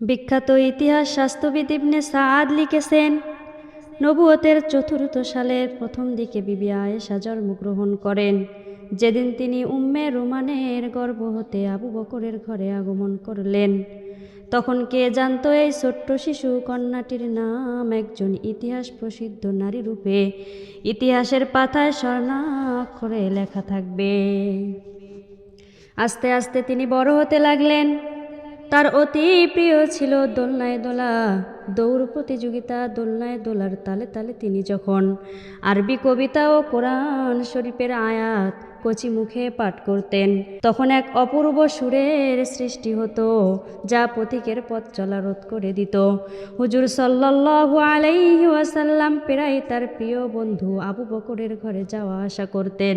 বিখ্যাত ইতিহাস স্বাস্থ্যবিদ ইবনে সাদ লিখেছেন নবুয়তের চতুর্থ সালের প্রথম দিকে বিবি আয়েশা জন্মগ্রহণ করেন। যেদিন তিনি উম্মে রোমানের গর্ভ হতে আবু বকরের ঘরে আগমন করলেন। তখন কে জানতো এই ছোট্ট শিশু কন্যাটির নাম একজন ইতিহাস প্রসিদ্ধ নারী রূপে। ইতিহাসের পাতায় স্বর্ণাক্ষরে লেখা থাকবে। আস্তে আস্তে তিনি বড় হতে লাগলেন। তার অতি প্রিয় ছিল দোলনায় দোলা, দৌড় প্রতিযোগিতা দোলনায় দোলার তালে তালে তিনি যখন আরবি কবিতা ও কোরআন শরীফের আয়াত কচি মুখে পাঠ করতেন। তখন এক অপূর্ব সুরের সৃষ্টি হতো, যা পথিকের পথ চলা রোধ করে দিত। হুজুর সাল্লাল্লাহু আলাইহি ওয়াসাল্লাম প্রায় তার প্রিয় বন্ধু আবু বকরের ঘরে যাওয়া আসা করতেন।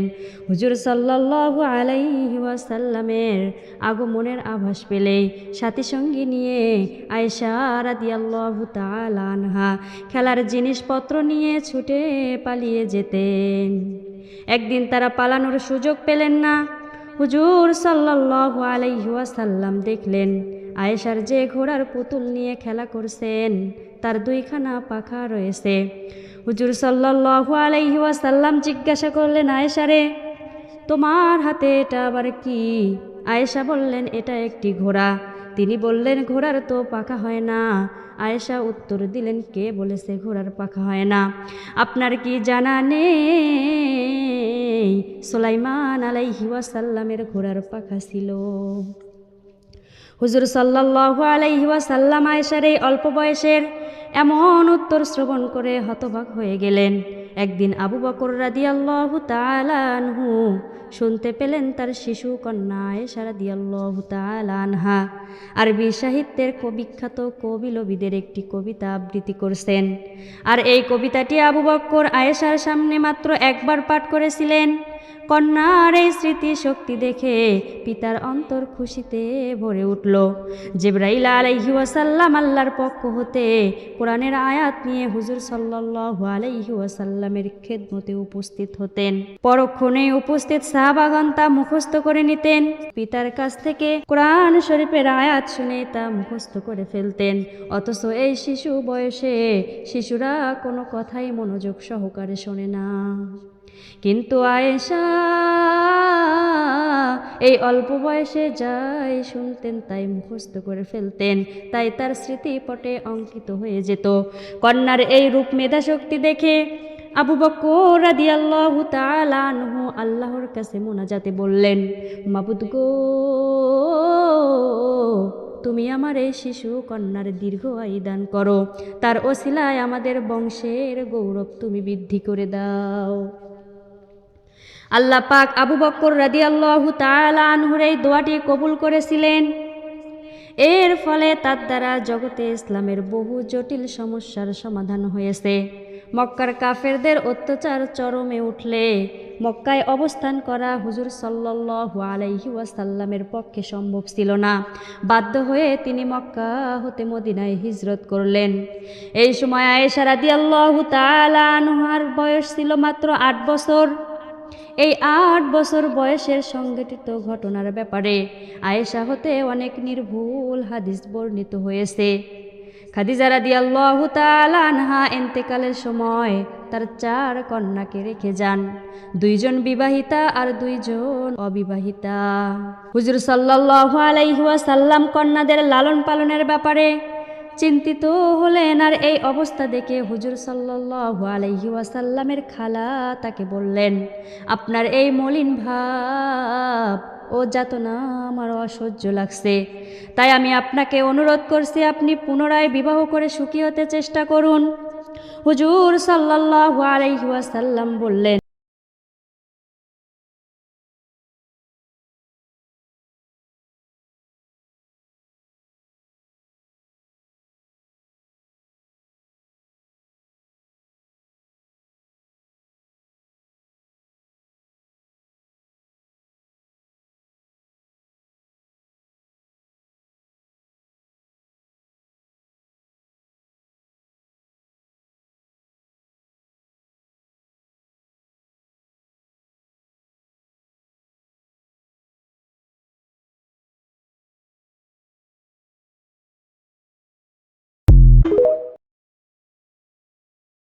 হুজুর সাল্লাল্লাহু আলাইহি ওয়াসাল্লামের আগমনের আভাস পেলে সাথী সঙ্গী নিয়ে আয়েশা রাদিয়াল্লাহু তাআলা আনহা খেলার জিনিসপত্র নিয়ে ছুটে পালিয়ে যেতেন। একদিন তারা পালানোর সুযোগ পেলেন না। হুজুর সাল্লাল্লাহু আলাইহি ওয়াসাল্লাম দেখলেন আয়েশার যে ঘোড়ার পুতুল নিয়ে খেলা করছেন, তার দুইখানা পাখা রয়েছে। হুজুর সাল্লাল্লাহু আলাইহি ওয়াসাল্লাম জিজ্ঞাসা করলেন আয়েশারে তোমার হাতে এটা আবার কি? আয়েশা বললেন, এটা একটি ঘোড়া। তিনি বললেন, ঘোড়ার তো পাখা হয় না। আয়েশা উত্তর দিলেন, কে বলেছে ঘোড়ার পাখা হয় না? আপনার কি জানা নেই? সোলাইমান আলাইহি ওয়াসাল্লামের ঘোড়ার পাখা ছিল। হুজুর সাল্লাল্লাহু আলাইহি ওয়াসাল্লাম আয়েশার এই অল্প বয়সের এমন উত্তর শ্রবণ করে হতবাক হয়ে গেলেন। একদিন আবু বকর রাদিয়াল্লাহু তালানহু শুনতে পেলেন তার শিশু কন্যা এসা রাদিয়াল্লাহু তালানহা আরবি সাহিত্যের বিখ্যাত কবিলবিদের একটি কবিতা আবৃত্তি করছেন। আর এই কবিতাটি আবু বক্কর আয়েশার সামনে মাত্র একবার পাঠ করেছিলেন। কন্যার এই স্মৃতি শক্তি দেখে পিতার অন্তর খুশিতে ভরে উঠল। জিব্রাইল আলাইহি ওয়াসাল্লাম আল্লাহর পক্ষ হতে কোরআনের আয়াত নিয়ে হুজুর সাল্লাল্লাহু আলাইহি ওয়াসাল্লামের খেদমতে উপস্থিত হতেন। পরক্ষণে উপস্থিত সাহাবাগণ তা মুখস্থ করে নিতেন। পিতার কাছ থেকে কোরআন শরীফের আয়াত শুনে তা মুখস্থ করে ফেলতেন। অথচ এই শিশু বয়সে শিশুরা কোনো কথাই মনোযোগ সহকারে শোনে না। কিন্তু আয়েশা, এই অল্প বয়সে যাই শুনতেন, তাই মুখস্থ করে ফেলতেন, তাই তার স্মৃতিপটে অঙ্কিত হয়ে যেত। কন্যার এই রূপ মেধাশক্তি দেখে আবু বকর রাদিয়াল্লাহু তাআলা আনহু আল্লাহর কাছে মোনাজাতে বললেন, মাবুদ গো, তুমি আমার এই শিশু কন্যার দীর্ঘ দান করো। তার ওসিলায় আমাদের বংশের গৌরব তুমি বৃদ্ধি করে দাও। আল্লাহ পাক আবু বক্কর রাদি আল্লাহু আনহুর এই দোয়াটি কবুল করেছিলেন। এর ফলে তার দ্বারা জগতে ইসলামের বহু জটিল সমস্যার সমাধান হয়েছে। মক্কার কাফেরদের অত্যাচার চরমে উঠলে মক্কায় অবস্থান করা হুজুর সাল্লাল্লাহু আলাইহি ওয়াসাল্লামের পক্ষে সম্ভব ছিল না। বাধ্য হয়ে তিনি মক্কা হতে মদিনায় হিজরত করলেন। এই সময় আয়েশা রাদিয়াল্লাহু তাআলা আনহার বয়স ছিল মাত্র আট বছর। এই আট বছর বয়সের সংগঠিত ঘটনার ব্যাপারে আয়েশা হতে অনেক নির্ভুল হাদিস বর্ণিত হয়েছে। খাদিজা রাদি আল্লাহ আনহা এন্তেকালের সময় তার চার কন্যাকে রেখে যান। দুইজন বিবাহিতা আর দুইজন অবিবাহিতা। হুজুর সাল্লাল্লাহু আলাইহি ওয়াসাল্লাম কন্যাদের লালন পালনের ব্যাপারে চিন্তিত হলেন আর এই অবস্থা দেখে হুজুর আলাইহি ওয়াসাল্লামের খালা তাকে বললেন, আপনার এই মলিন ভাব, ও যাতনা আমার অসহ্য লাগছে। তাই আমি আপনাকে অনুরোধ করছি আপনি পুনরায় বিবাহ করে সুখী হতে চেষ্টা করুন। হুজুর আলাইহি ওয়াসাল্লাম বললেন